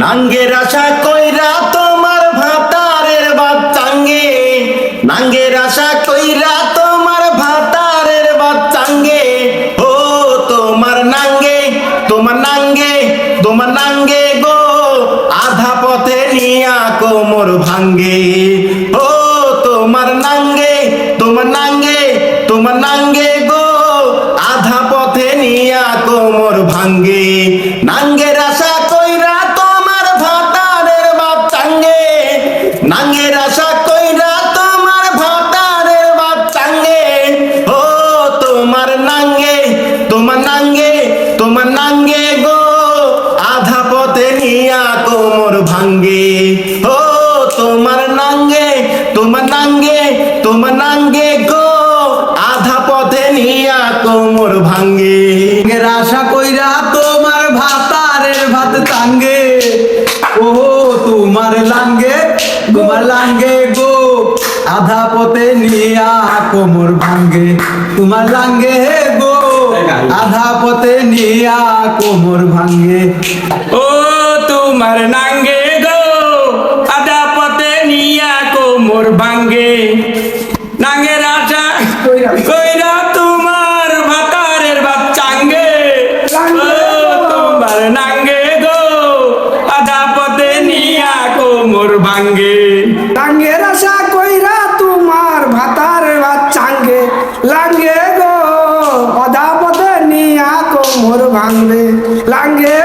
নাঙ্গের আশা কইরা তোমার ভাতারের বাচ্চাঙ্গে নাঙ্গের আশা কইরা তোমার ভাতারের বাচ্চাঙ্গে ও তোমার নাঙ্গে তোমার নাঙ্গে তোমার নাঙ্গে গো। আধা পথে নিয়া কোমর ভাঙ্গে। ও তোমার নাঙ্গে তোমার নাঙ্গে তোমার নাঙ্গে গো। আধা পথে নিয়া কোমর ভাঙ্গে। নাঙ্গের নাঙ্গের আশা কইরা তোমার ভাতারের বাচ্চাঙ্গে ও তোমার নাঙ্গে তোমার নাঙ্গে তোমার নাঙ্গে গো। আধা পথে নিয়া কোমর ভাঙ্গে। ও তোমার নাঙ্গে তোমার নাঙ্গে তোমার নাঙ্গে গো। আধা পথে নিয়া কোমর ভাঙ্গে। আশা কইরা তোমার ভাতারের ভাত লাঙ্গে তোমার লাঙ্গে গো। আধা পথে নিয়া কোমর ভাঙ্গে। তোমার লাঙ্গে গো। আধা পথে নিয়া কোমর ভাঙ্গে। ও তোমার নাঙ্গে গো। আধা পথে নিয়া কোমর ভাঙ্গে। নাঙ্গে রাজা কইরা তোমার ভাতারের বাচ্চাঙ্গে। তোমার নাঙ্গে গো। আধা পথে নিয়া কোমর ভাঙ্গে। ভাঙ্গের আশা কইরা তোমার ভাতার ভাত চাঙ্গে লাঙ্গে গো। অধা পথে নিয়া কোমর ভাঙবে লাঙ্গে